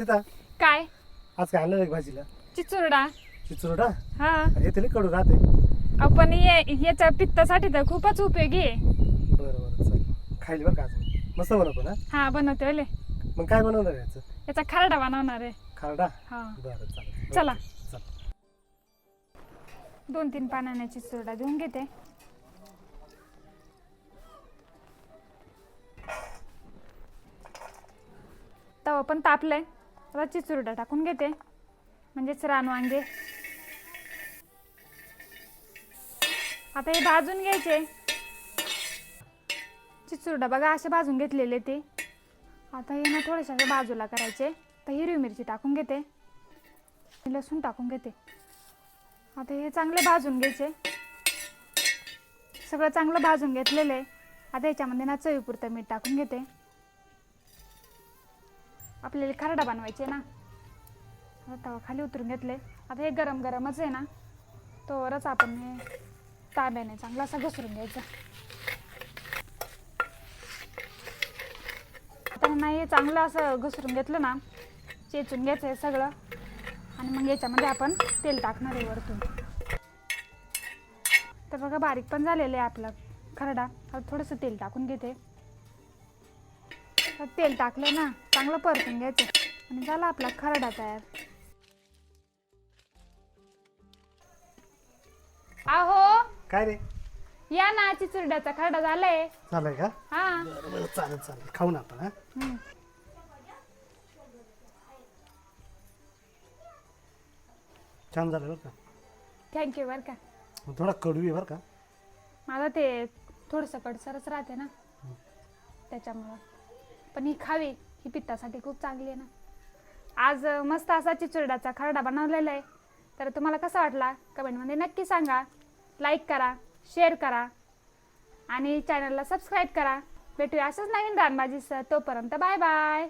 सीता काय? आज काय आणलं भाजीला? चिचुरडा. चिचुरडा? हा. येते कडू राहते. आपण ये याच्या पित्तासाठी तर खूपच उपयोगी आहे. बरं बरं चल. खायला बरं का आज? मस्त बनवतो ना? हा बनवते ओले मग काय बनवणार आहे याचं? याचा खरडा बनवणार आहे. खारडा? हा. बरं चालेल. चला. चल. दोन तीन पाण्याने चिचुरडा देऊन घेते. तवा पण तापलंय. रची चिचुरडा टाकून घेते. म्हणजेच रान वांगे. आता हे भाजून घ्यायचे. चिचुरडा बघा असे भाजून घेतलेले ते. आता हे ना थोडेसे असे बाजूला करायचे. तर हिरवी मिरची टाकून घेते. लसूण टाकून घेते. आता हे चांगले भाजून घ्यायचे. सगळं चांगलं भाजून घेतलेलं आहे. आता याच्यामध्ये ना चवीपुरतं मीठ टाकून घेते. आपल्याला खरडा बनवायचे ना. तवा खाली उतरून घेतले आता हे गरम गरमच आहे ना तोवरच आपण हे ताब्याने चांगला असा घसरून घ्यायचा. आता नाही चांगलं असं घसरून घेतलं ना चेचून घ्यायचं आहे सगळं. आणि मग याच्यामध्ये आपण तेल टाकणार आहे वरतून. तर बघा बारीक पण झालेलं आहे आपलं खरडा. आता थोडंसं तेल टाकून घेते. तेल टाकलं ना चांगलं परतून घ्यायचं. आणि झाला आपला खरडा तयार. आहो काय रे? या ना चिचुरड्याचा खरडा झालाय. चालेल का? हा. बरं बरं चालेल चालेल. खाऊ ना आपण हा? हम्म. छान झालं बरं का? थँक्यू बरं का. थोडा कडू आहे बरं का? माझं ते थोडंसं कडसरच राहते ना. त्याच्यामुळं. पण ही खावी ही पित्तासाठी खूप चांगली आहे ना. आज मस्त असा चिचुरडाचा खरडा बनवलेला आहे. तर तुम्हाला कसा वाटला? कमेंटमध्ये नक्की सांगा. लाईक करा शेअर करा. आणि चॅनलला सबस्क्राईब करा. भेटूया असंच नवीन रानबाजीसह तोपर्यंत बाय बाय